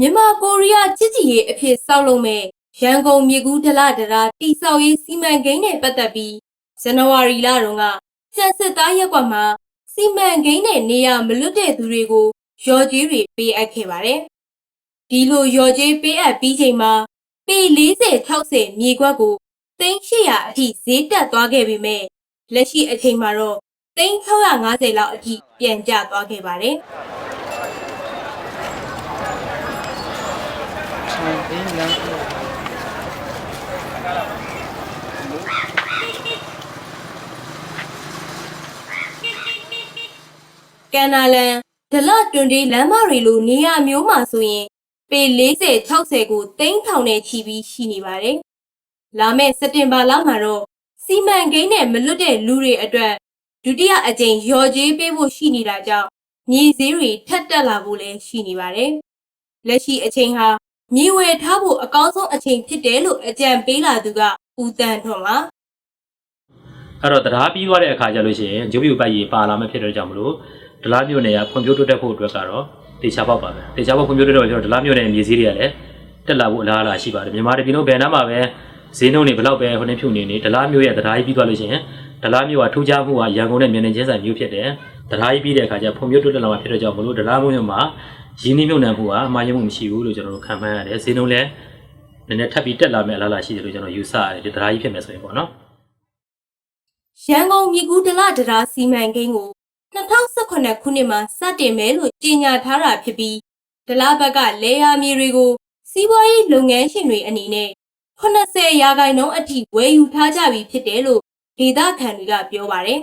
မြန်မာကိုရီးယားချစ်ကြည်ရေးအဖြစ်စောက်လုပ်မဲ့ရန်ကုန်မြေကူးဒလဒရာတိဆောက်ရေးစီမံကိန်းနဲ့ပတ်သက်ပြီးဇန်နဝါရီလတုန်းကကျန်စစ်သားရက်ကွက်မှာစီမံကိန်းနဲ့နေရမလွတ်တဲ့သူတွေကိုရော်ကြီးတွေပေးအပ်ခဲ့ပါတယ်။ဒီလိုရော်ကြီးပေးအပ်ပြီးချိန်မှာပေ40 60မြေကွက်ကိုသိန်း800အထိဈေးတက်သွားခဲ့ပေမဲ့လက်ရှိအချိန်မှာတော့သိန်း650လောက်အထိပြန်ကျသွားခဲ့ပါတယ်။ ဆိုင် အင်းလမ်းကန်နာလန်ဒလတွန်တေးလမ်းမတွေလိုနေရာမျိုးမှာဆိုရင်ပေ40 60ကိုတိန်းထောင်နဲ့ချီပြီးရှိနေပါတယ်။လာမယ့်စက်တင်ဘာလမှာတော့စီမံကိန်းနဲ့မလွတ်တဲ့လူတွေအတွက်ဒုတိယအကြိမ်ရော်ကြေးပေးဖို့ရှိနေတာကြောင့်မြေဈေးတွေထပ်တက်လာဖို့လည်းရှိနေပါတယ်။လက်ရှိအချိန်ဟာ မြေဝယ်ထားဖို့အကောင်းဆုံးအချိန်ဖြစ်တယ်လို့အကြံပေးလာသူကဦးတန်းထွန်းပါအဲ့တော့တရားပြီးသွားတဲ့အခါကျလို့ရှိရင်ဂျိုးပြူပိုက်ကြီးပါလာမှဖြစ်တဲ့ကြောင့်မလို့ဒလားမျိုးနယ်ကဖွံ့ဖြိုးတိုးတက်ဖို့အတွက်ကတော့တေချာပေါက်ပါပဲတေချာပေါက်ဖွံ့ဖြိုးတိုးတက်တော့ကျွန်တော်ဒလားမျိုးနယ်မြေစည်းတွေကလည်းတက်လာဖို့အလားအလာရှိပါတယ်မြန်မာပြည်လုံးဘယ်နားမှာပဲဈေးနှုန်းတွေဘယ်လောက်ပဲဟိုနေဖြူနေနေဒလားမျိုးရဲ့တရားကြီးပြီးသွားလို့ရှိရင် ဒလားမျိုးကထူးခြားမှုကရန်ကုန်နဲ့မြန်နေချင်းဆိုင်မျိုးဖြစ်တယ်တရားကြီးပြီးတဲ့အခါကျဖွံ့ဖြိုးတိုးတက်လာမှဖြစ်တဲ့ကြောင့်မလို့ဒလားမျိုးမှာရင်းနှီးမြှုပ်နှံမှုကအမှားယွင်းမှုမရှိဘူးလို့ကျွန်တော်တို့ခံမှန်းရတယ်ဈေးနှုန်းလည်းနည်းနည်းထပ်ပြီးတက်လာမယ့်အလားအလာရှိတယ်လို့ကျွန်တော်ယူဆရတယ်ဒီတရားကြီးဖြစ်မယ်ဆိုရင်ပေါ့နော်ရန်ကုန်မြေကူးဒလဒရာစီမံကိန်းကို2018ခုနှစ်မှာစတင်မယ်လို့ကြေညာထားတာဖြစ်ပြီးဒလဘက်ကလေယာမြေတွေကိုစီးပွားရေးလုပ်ငန်းရှင်တွေအနေနဲ့80ရာခိုင်နှုန်းအထိဝယ်ယူထားကြပြီဖြစ်တယ်လို့ ဒေသခံတွေကပြောပါတယ်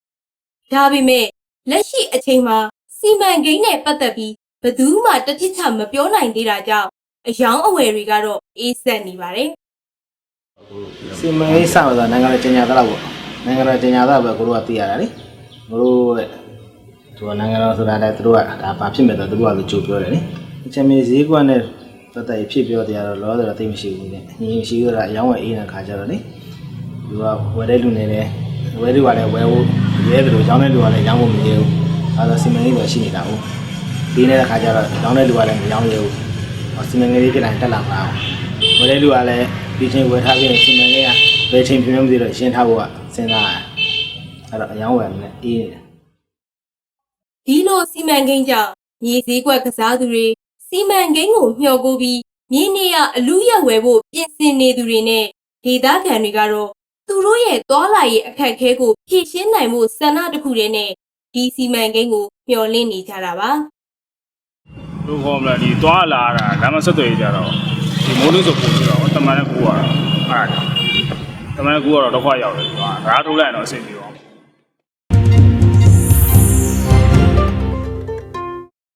။ဒါပေမဲ့လက်ရှိအချိန်မှာစီမံကိန်းနဲ့ပတ်သက်ပြီးဘယ်သူမှတတိချမပြောနိုင်သေးတာကြောင့်အယောင်အဝယ်တွေကတော့အေးဆက်နေပါတယ်။စီမံကိန်းစမှာဆိုနိုင်ငံတော်ကျညာသလားပေါ့နိုင်ငံတော်ကျညာသပဲကိုတို့ကသိရတာလေကိုတို့ရဲ့သူကနိုင်ငံတော်ဆိုတာလည်းသူတို့ကဒါဘာဖြစ်မဲ့တော့သူတို့ကလည်းကြိုပြောတယ်လေအချင်မီဈေးကွက်နဲ့ပတ်သက်ဖြစ်ပြောတရားတော့လောတယ်တော့သိမရှိဘူးလေညီရှိရတာအယောင်းဝယ်အေးတဲ့ခါကျတော့လေ သူကဝယ်တဲ့လူနေတယ်ဝယ်သူကလည်းဝယ်ဖို့ရဲတယ်လို့ရောင်းတဲ့လူကလည်းရောင်းဖို့မရဘူးအဲဒါစီမံကိန်းတော့ရှိနေတာဟုတ်ဒီနေတဲ့ခါကျတော့ရောင်းတဲ့လူကလည်းမရောင်းရဘူးစီမံကိန်းလေးဖြစ်တိုင်းတက်လာမှာဝယ်တဲ့လူကလည်းဒီချိန်ဝယ်ထားပြီးစီမံကိန်းကဘယ်ချိန်ပြင်းမသိတော့ရှင်းထားဖို့ကစဉ်းစားရအဲ့တော့အယောင်းဝယ်နေအေးနေတယ်ဒီလိုစီမံကိန်းကြောင့်မြေစည်းကွက်ကစားသူတွေစီမံကိန်းကိုမျှော်ကိုပြီးမြေနေရအလူရက်ဝယ်ဖို့ပြင်ဆင်နေသူတွေနဲ့ဒေသခံတွေကတော့ သူတို့ရဲ့သွာလာရေးအခက်အခဲကိုဖြေရှင်းနိုင်ဖို့ဆန္ဒတစ်ခုတည်းနဲ့ဒီစီမံကိန်းကိုမျှော်လင့်နေကြတာပါလူခေါ်မလားဒီသွားလာတာလမ်းမဆက်သွယ်ရေးကြတော့ဒီမိုးလုံးဆိုပို့ပြီးတော့တမန်နဲ့ကူရတာအဲ့ဒါတမန်နဲ့ကူရတော့တော့ခွာရောက်တယ်ကွာဓာတ်ထုတ်လိုက်ရင်တော့အဆင်ပြေပါ